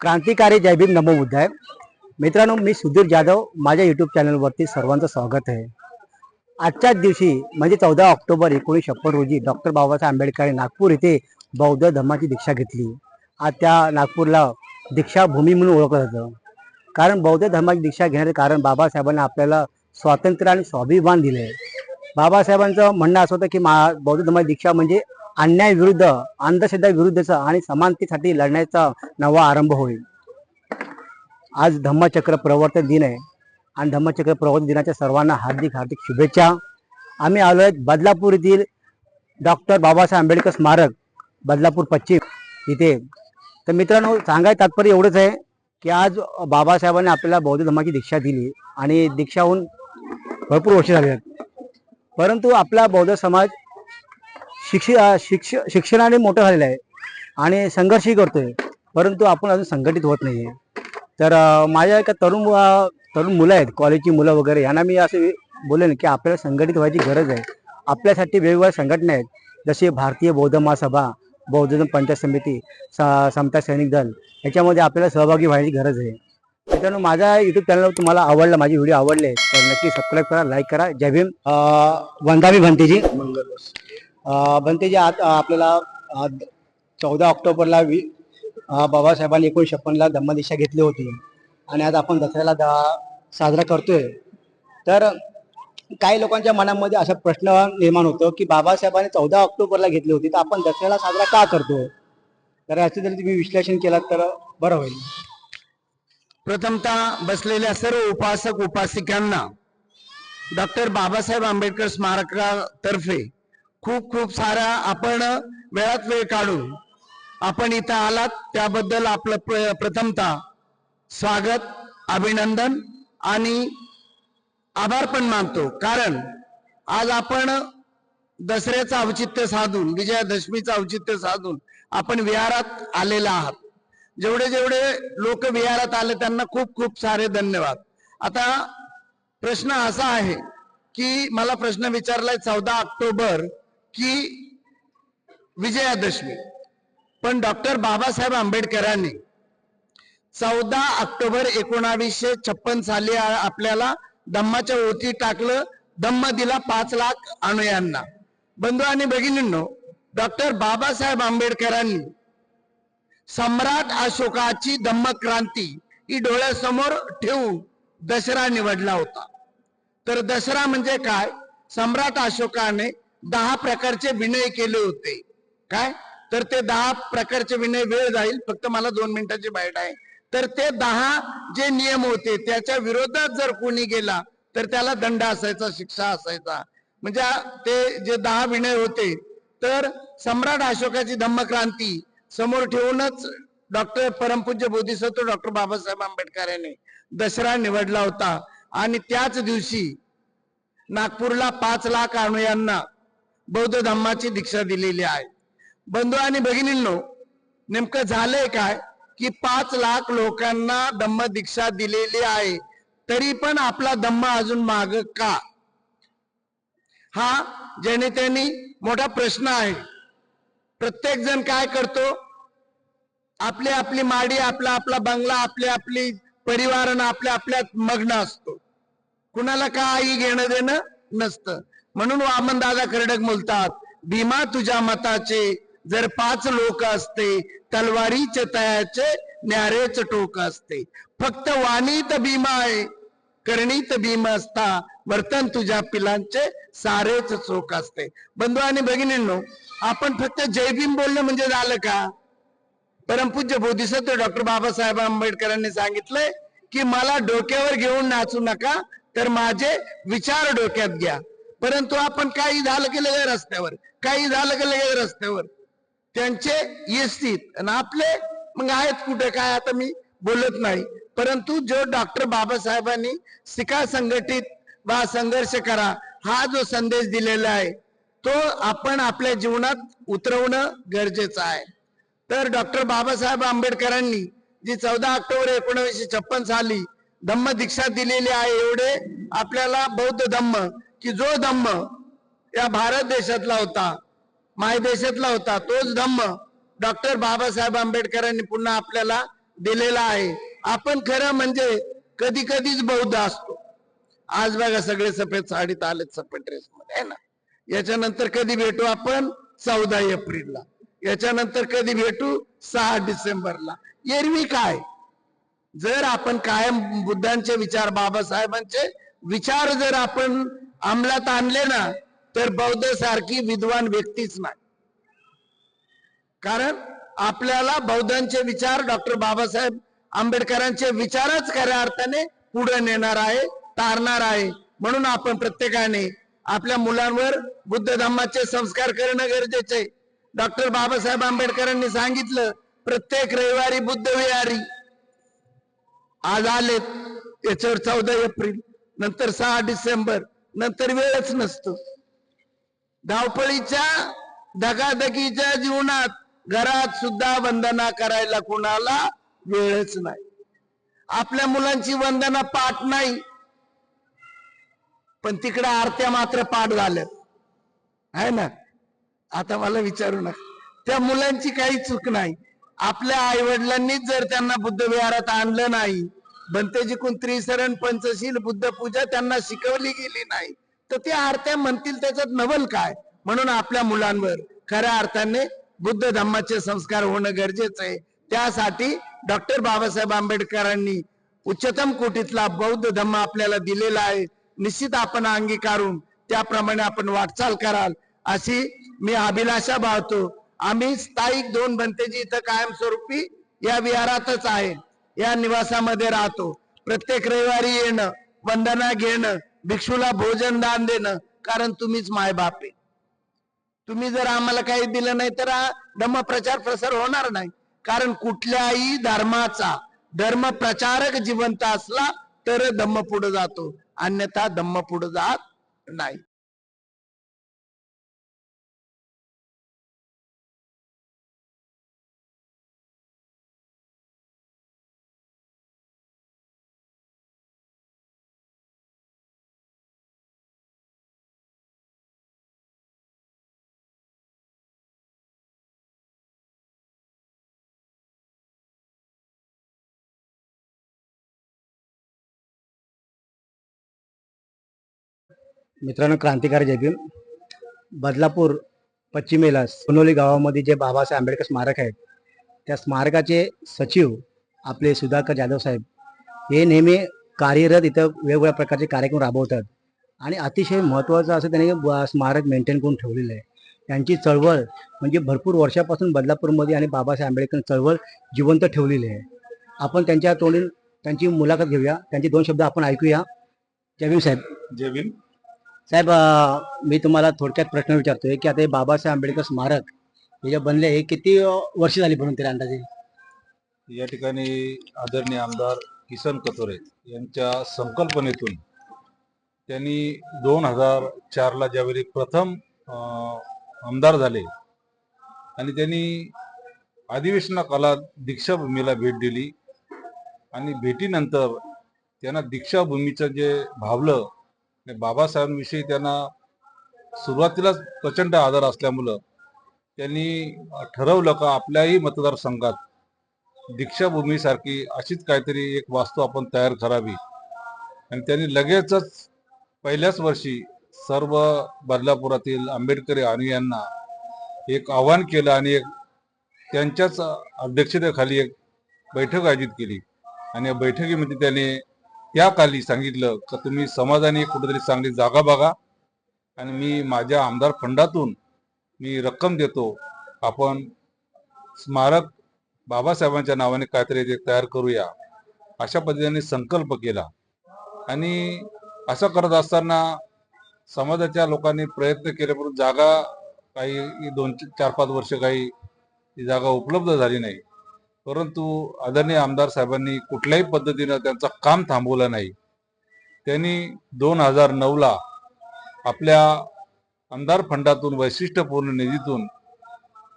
क्रांतिकारी जय भीम नमो बुद्धाय. मित्रांनो मी सुधीर जाधव. माझ्या यूट्यूब चॅनलवरती सर्वांचं स्वागत आहे. आजच्याच दिवशी म्हणजे चौदा ऑक्टोबर एकोणीसशे छप्पन रोजी डॉक्टर बाबासाहेब आंबेडकरांनी नागपूर येथे बौद्ध धर्माची दीक्षा घेतली. आज त्या नागपूरला दीक्षाभूमी म्हणून ओळखलं जातं. कारण बौद्ध धर्माची दीक्षा घेण्याचं कारण बाबासाहेबांनी आपल्याला स्वातंत्र्य आणि स्वाभिमान दिले बाबासाहेबांचं म्हणणं असं होतं की मा बौद्ध धर्माची दीक्षा म्हणजे अन्याय विरुद्ध अंधश्रद्धा विरुद्धचा आणि समानतेसाठी लढण्याचा नवा आरंभ होईल. आज धम्मचक्र प्रवर्तन दिन आहे आणि धम्मचक्र प्रवर्तन दिनाच्या सर्वांना हार्दिक हार्दिक शुभेच्छा. आम्ही आलो आहेत बदलापूर येथील डॉक्टर बाबासाहेब आंबेडकर स्मारक बदलापूर पश्चिम इथे. तर मित्रांनो सांगायचं तात्पर्य एवढंच आहे की आज बाबासाहेबांनी आपल्याला बौद्ध धर्माची दीक्षा दिली आणि दीक्षा होऊन भरपूर वर्ष झाले आहेत. परंतु आपला बौद्ध समाज शिक्षि शिक्ष शिक्षणाने मोठं झालेलं आहे. आणि संघर्षही करतोय. परंतु आपण अजून संघटित होत नाहीये. तर माझ्या एका तरुण तरुण मुलं आहेत. कॉलेजची मुलं वगैरे. यांना मी असं बोलेन की आपल्याला संघटित व्हायची गरज आहे. आपल्यासाठी वेगवेगळ्या संघटना आहेत. जसे भारतीय बौद्ध महासभा बौद्ध पंचायत समिती समता सैनिक दल. याच्यामध्ये आपल्याला सहभागी व्हायची गरज आहे. मित्रांनो माझ्या युट्यूब चॅनलवर तुम्हाला आवडला माझे व्हिडिओ आवडले तर नक्की सबस्क्राईब करा लाईक करा. जय भीम. अं, वंदामी भंतेजी. मंगल भंतेजी आज आपल्याला चौदा ऑक्टोबरला वि बाबासाहेबांनी एकोणीस छप्पनला धम्मदिशा घेतली होती. आणि आज आपण दसऱ्याला दा- साजरा करतोय. तर काही लोकांच्या मनामध्ये असा प्रश्न निर्माण होतो की बाबासाहेबांनी चौदा ऑक्टोबरला घेतली होती तर आपण दसऱ्याला साजरा का करतो तर याचं जर तुम्ही विश्लेषण केलं तर बरं होईल. प्रथमतः बसलेल्या सर्व उपासक उपासिकांना डॉक्टर बाबासाहेब आंबेडकर स्मारकातर्फे खूप खूप साऱ्या आपण वेळात वेळ काढू आपण इथं आलात त्याबद्दल आपलं प्र- प्रथमतः स्वागत अभिनंदन आणि आभार पण मानतो. कारण आज आपण दसऱ्याचं औचित्य साधून विजयादशमीचं औचित्य साधून आपण विहारात आलेला आहात. जेवढे जेवढे लोक विहारात आले त्यांना खूप खूप सारे धन्यवाद. आता प्रश्न असा आहे की मला प्रश्न विचारलाय चौदा ऑक्टोबर की विजयादशमी. पण डॉक्टर बाबासाहेब आंबेडकरांनी चौदा ऑक्टोबर एकोणावीसशे छप्पन साली आपल्याला धम्माच्या ओटी टाकलं धम्म दिला पाच लाख अनुयांना. बंधू आणि भगिनींनो डॉक्टर बाबासाहेब आंबेडकरांनी सम्राट अशोकाची धम्म क्रांती ही डोळ्यासमोर ठेवून दसरा निवडला होता. तर दसरा म्हणजे काय? सम्राट अशोकाने दहा प्रकारचे विनय केले होते. काय? तर ते दहा प्रकारचे विनय वेळ जाईल. फक्त मला दोन मिनिटाची बाईट आहे. तर ते दहा जे नियम होते त्याच्या विरोधात जर कोणी गेला तर त्याला दंड असायचा शिक्षा असायचा. म्हणजे ते जे दहा विनय होते तर सम्राट अशोकाची धम्मक्रांती समोर ठेवूनच डॉक्टर परमपूज्य बोधिसत्व डॉक्टर बाबासाहेब आंबेडकर यांनी दसरा निवडला होता. आणि त्याच दिवशी नागपूरला पाच लाख अनुयांना बौद्ध धम्माची दीक्षा दिलेली आहे. बंधू आणि भगिनींनो नेमकं झालंय काय की पाच लाख लोकांना धम्म दीक्षा दिलेली आहे. तरी पण आपला धम्म अजून माग का? हा ज्याने त्यांनी मोठा प्रश्न आहे. प्रत्येक जण काय करतो? आपली आपली माडी आपला आपला बंगला आपली आपली परिवार आपल्या आपल्यात मग्न असतो. कुणाला काही घेणं देणं नसतं? म्हणून वामन दादा कर्डक बोलतात भीमा तुझ्या मताचे जर पाच लोक असते तलवारीचे तयाचे न्यारेच टोक असते. फक्त वाणीत भीमा आहे करणीत भीम असता वर्तन तुझ्या पिलांचे सारेच चोख असते. बंधू आणि भगिनींनो आपण फक्त जय भीम बोलणं म्हणजे झालं का? परमपूज्य बोधिसत्व डॉक्टर बाबासाहेब आंबेडकरांनी सांगितलंय की मला डोक्यावर घेऊन नाचू नका तर माझे विचार डोक्यात घ्या. परंतु आपण काही झालं की लगे रस्त्यावर काही झालं की लगे रस्त्यावर. त्यांचे येस्तीत आणि आपले मग आहेत कुठे काय आता मी बोलत नाही. परंतु जो डॉक्टर बाबासाहेबांनी शिका संघटित वा संघर्ष करा हा जो संदेश दिलेला आहे तो आपण आपल्या जीवनात उतरवणं गरजेचं आहे. तर डॉक्टर बाबासाहेब आंबेडकरांनी जी चौदा ऑक्टोबर एकोणीसशे छप्पन साली धम्म दीक्षा दिलेली आहे एवढे आपल्याला बौद्ध धम्म की जो धम्म या भारत देशातला होता मायदेशातला होता तोच धम्म डॉक्टर बाबासाहेब आंबेडकरांनी पुन्हा आपल्याला दिलेला आहे. आपण खरं म्हणजे कधी कधीच बौद्ध असतो. आज बघा सगळे सफेद साडीत आलेत सफेद ड्रेस मध्ये आहे ना? याच्यानंतर कधी भेटू आपण? चौदा एप्रिलला. याच्यानंतर कधी भेटू? सहा डिसेंबरला. एरवी काय? जर आपण कायम बुद्धांचे विचार बाबासाहेबांचे विचार जर आपण अंमलात आणले ना तर बौद्ध सारखी विद्वान व्यक्तीच नाही. कारण आपल्याला बौद्धांचे विचार डॉक्टर बाबासाहेब आंबेडकरांचे विचारच खऱ्या अर्थाने पुढे नेणार आहे तारणार आहे. म्हणून आपण प्रत्येकाने आपल्या मुलांवर बुद्ध धम्माचे संस्कार करणं गरजेचे आहे. डॉक्टर बाबासाहेब आंबेडकरांनी सांगितलं प्रत्येक रविवारी बुद्ध विहारी आज आलेत याच्यावर चौदा एप्रिल नंतर सहा डिसेंबर नंतर वेळच नसतो. धावपळीच्या धगाधकीच्या जीवनात घरात सुद्धा वंदना करायला कुणाला वेळच नाही. आपल्या मुलांची वंदना पाठ नाही. पण तिकडे आरत्या मात्र पाठ झाल्या. आहे ना? आता मला विचारू नका. त्या मुलांची काही चूक नाही. आपल्या आई वडिलांनीच जर त्यांना बुद्ध विहारात आणलं नाही बनतेजी त्रिशरण त्रिसरण पंचशील बुद्ध पूजा त्यांना शिकवली गेली नाही. तर ते आरत्या म्हणतील त्याच्यात नवल काय? म्हणून आपल्या मुलांवर खऱ्या अर्थाने बुद्ध धम्माचे संस्कार होणं गरजेचं आहे. त्यासाठी डॉक्टर बाबासाहेब आंबेडकरांनी उच्चतम कोटीतला बौद्ध धम्म आपल्याला दिलेला आहे. निश्चित आपण अंगीकारून त्याप्रमाणे आपण वाटचाल कराल अशी मी अभिलाषा बाळतो आम्ही स्थायिक दोन बनतेजी इथं कायमस्वरूपी या विहारातच आहे. या निवासामध्ये राहतो. प्रत्येक रविवारी येणं वंदना घेणं भिक्षूला भोजन दान देणं कारण तुम्हीच मायबाप आहे. तुम्ही जर आम्हाला काही दिलं नाही तर धम्म प्रचार प्रसार होणार नाही. कारण कुठल्याही धर्माचा धर्म प्रचारक जिवंत असला तर धम्म पुढे जातो. अन्यथा धम्म पुढे जात नाही. मित्रांनो क्रांतिकारी जय बदलापूर पश्चिमेला सोनोली गावामध्ये जे बाबासाहेब आंबेडकर स्मारक आहे त्या स्मारकाचे सचिव आपले सुधाकर जाधव साहेब हे नेहमी कार्यरत इथं वेगवेगळ्या प्रकारचे कार्यक्रम राबवतात. आणि अतिशय महत्त्वाचं असं त्यांनी स्मारक मेंटेन करून ठेवलेलं आहे. त्यांची चळवळ म्हणजे भरपूर वर्षापासून बदलापूरमध्ये आणि बाबासाहेब आंबेडकर चळवळ जिवंत ठेवलेली आहे. आपण त्यांच्या तोंडून त्यांची मुलाखत घेऊया. त्यांचे दोन शब्द आपण ऐकूया. जय साहेब. जय साहेब मी तुम्हाला थोडक्यात प्रश्न विचारतोय की आता हे बाबासाहेब आंबेडकर स्मारक हे जे बनले हे किती वर्ष झाली बनून त्याला अंदाजे? या ठिकाणी आदरणीय आमदार किसन कतोरे यांच्या संकल्पनेतून त्यांनी दोन हजार चारला ज्यावेळी प्रथम आमदार झाले आणि त्यांनी अधिवेशनाकालात दीक्षाभूमीला भेट दिली आणि भेटीनंतर त्यांना दीक्षाभूमीचं जे भावलं बाबासाहेबांविषयी त्यांना सुरुवातीलाच प्रचंड आदर असल्यामुळं त्यांनी ठरवलं का आपल्याही मतदारसंघात दीक्षाभूमीसारखी अशीच काहीतरी एक वास्तू आपण तयार करावी. आणि त्यांनी लगेचच पहिल्याच वर्षी सर्व बदलापुरातील आंबेडकरी अनुयांना एक आव्हान केलं आणि एक त्यांच्याच अध्यक्षतेखाली एक बैठक आयोजित केली. आणि या बैठकीमध्ये त्याने त्या काली सांगितलं का तुम्ही समाजाने कुठेतरी चांगली जागा बघा. आणि मी माझ्या आमदार फंडातून मी रक्कम देतो. आपण स्मारक बाबासाहेबांच्या नावाने काहीतरी ते तयार करूया. अशा पद्धतीने संकल्प केला. आणि असं करत असताना समाजाच्या लोकांनी प्रयत्न केले परंतु जागा काही दोन चार पाच वर्ष काही जागा उपलब्ध झाली नाही. परंतु आदरणीय आमदार साहेबांनी कुठल्याही पद्धतीनं त्यांचं काम थांबवलं नाही. त्यांनी दोन हजार नऊला आपल्या आमदार फंडातून वैशिष्ट्यपूर्ण निधीतून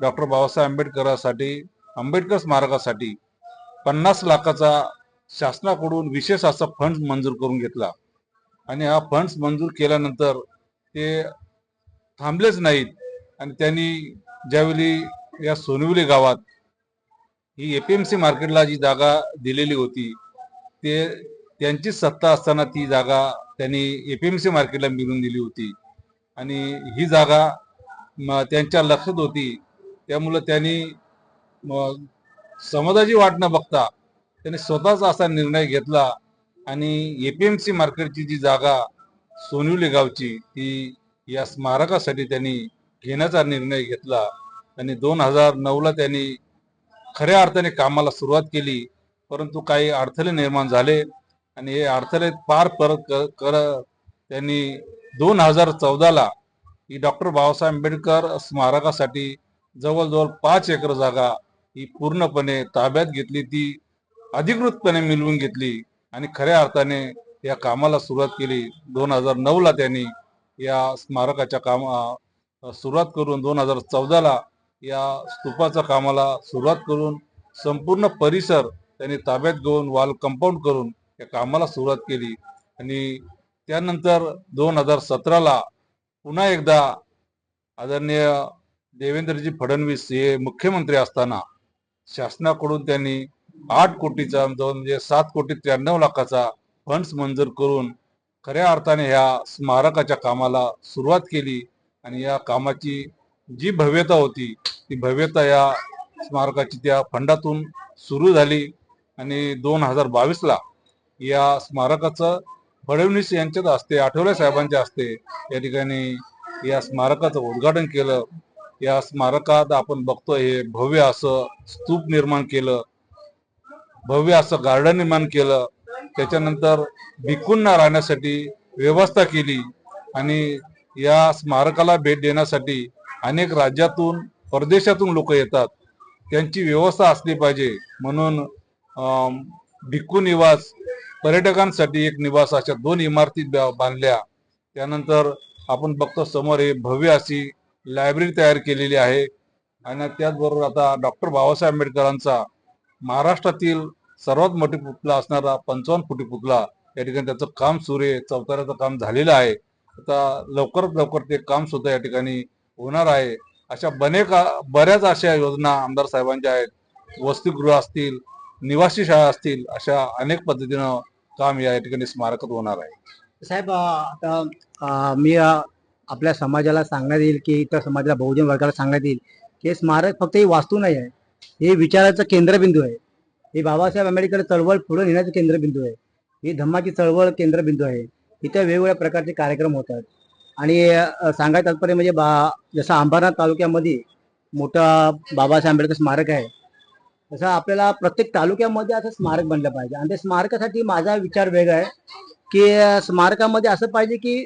डॉक्टर बाबासाहेब आंबेडकरांसाठी आंबेडकर स्मारकासाठी पन्नास लाखाचा शासनाकडून विशेष असा फंड मंजूर करून घेतला. आणि हा फंड्स मंजूर केल्यानंतर ते थांबलेच नाहीत. आणि त्यांनी ज्यावेळी या सोनविली गावात ही एपीएमसी मार्केटला जी जागा दिलेली होती ते त्यांची सत्ता असताना ती जागा त्यांनी एपीएमसी मार्केटला मिळून दिली होती. आणि ही जागा म, त्यांच्या लक्षात होती. त्यामुळं त्यांनी समाजाची वाट न बघता त्यांनी स्वतःचा असा निर्णय घेतला आणि एपीएमसी मार्केटची जी जागा सोनिवली गावची ती या स्मारकासाठी त्यांनी घेण्याचा निर्णय घेतला. आणि दोन हजार नऊला त्यांनी खऱ्या अर्थाने कामाला सुरुवात केली परंतु काही अडथळे निर्माण झाले आणि हे अडथळे पार परत कर कर- त्यांनी दोन हजार चौदाला ही डॉक्टर बाबासाहेब आंबेडकर स्मारकासाठी जवळजवळ पाच एकर जागा ही पूर्णपणे ताब्यात घेतली ती अधिकृतपणे मिळवून घेतली आणि खऱ्या अर्थाने या कामाला सुरुवात केली. दोन हजार नऊला त्यांनी या स्मारकाच्या कामा सुरुवात करून दोन हजार चौदाला या स्तूपाच्या कामाला सुरुवात करून संपूर्ण परिसर त्यांनी ताब्यात घेऊन वॉल कंपाऊंड करून या कामाला सुरुवात केली. आणि त्यानंतर दोन हजार सतराला पुन्हा एकदा आदरणीय देवेंद्रजी फडणवीस हे मुख्यमंत्री असताना शासनाकडून त्यांनी आठ कोटीचा दोन म्हणजे सात कोटी त्र्याण्णव लाखाचा फंड्स मंजूर करून खऱ्या अर्थाने ह्या स्मारकाच्या कामाला सुरुवात केली. आणि या कामाची जी भव्यता होती ती भव्यता या स्मारकाची त्या फंडातून सुरू झाली आणि दोन हजार बावीसला या स्मारकाचं फडणवीस यांच्याच असते आठवले साहेबांच्या असते या ठिकाणी या स्मारकाचं उद्घाटन केलं. या स्मारकात आपण बघतोय हे भव्य असं स्तूप निर्माण केलं भव्य असं गार्डन निर्माण केलं. त्याच्यानंतर भिकूंना राहण्यासाठी व्यवस्था केली आणि या स्मारकाला भेट देण्यासाठी अनेक राज्यातून परदेशातून लोक येतात. त्यांची व्यवस्था असली पाहिजे. म्हणून भिक्खू निवास पर्यटकांसाठी एक निवास अशा दोन इमारती बांधल्या. त्यानंतर आपण बघतो समोर हे भव्य अशी लायब्ररी तयार केलेली आहे. आणि त्याचबरोबर आता डॉक्टर बाबासाहेब आंबेडकरांचा महाराष्ट्रातील सर्वात मोठी पुतला असणारा पंचावन्न फुटी पुतला या ठिकाणी त्याचं काम सुरू आहे. चौताऱ्याचं काम झालेलं आहे. आता लवकरात लवकर ते काम सुद्धा या ठिकाणी होणार आहे. अशा बनेक बऱ्याच अशा योजना आमदार साहेबांच्या आहेत. वसतिगृह असतील निवासी शाळा असतील अशा अनेक पद्धतीनं काम या ठिकाणी स्मारकात होणार आहे. साहेब आता मी आपल्या समाजाला सांगण्यात येईल की इतर समाजाला बहुजन वर्गाला सांगण्यात येईल की हे स्मारक फक्त ही वास्तू नाही आहे. हे विचाराचं केंद्रबिंदू आहे. हे बाबासाहेब आंबेडकर चळवळ पुढे नेण्याचं केंद्रबिंदू आहे. ही धम्माची चळवळ केंद्रबिंदू आहे. इथे वेगवेगळ्या प्रकारचे कार्यक्रम होतात. आणि सांगायचं तात्पर्य म्हणजे बा जसं अंबरनाथ तालुक्यामध्ये मोठं बाबासाहेब आंबेडकर स्मारक आहे तसं आपल्याला प्रत्येक तालुक्यामध्ये असं स्मारक बनलं पाहिजे. आणि त्या स्मारकासाठी माझा विचार वेगळा आहे की स्मारकामध्ये असं पाहिजे की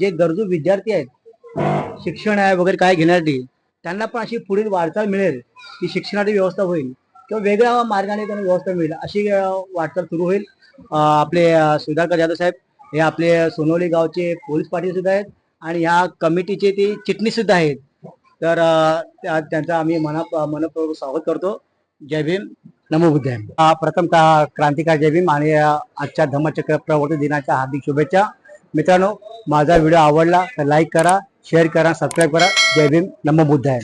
जे गरजू विद्यार्थी आहेत शिक्षण आहे वगैरे काय घेण्यासाठी त्यांना पण अशी पुढील वाटचाल मिळेल की शिक्षणाची व्यवस्था होईल किंवा वेगळ्या मार्गाने त्यांना व्यवस्था मिळेल अशी वाटचाल सुरू होईल. आपले सुधाकर जाधव साहेब हे आपले सोनोली गावचे पोलीस पाटील सुद्धा आहेत आणि ह्या कमिटीचे ते चिटणीस सुद्धा आहेत. तर त्या- त्यांचा आम्ही मना मनपूर्वक स्वागत करतो. जय भीम. नमो बुद्धाय. प्रथम का क्रांतिकार जय भीम आणि आजच्या धम्मचक्र प्रवर्तन दिनाच्या हार्दिक शुभेच्छा. मित्रांनो माझा व्हिडिओ आवडला तर लाईक करा शेअर करा सबस्क्राईब करा. जय भीम. नमो बुद्धाय.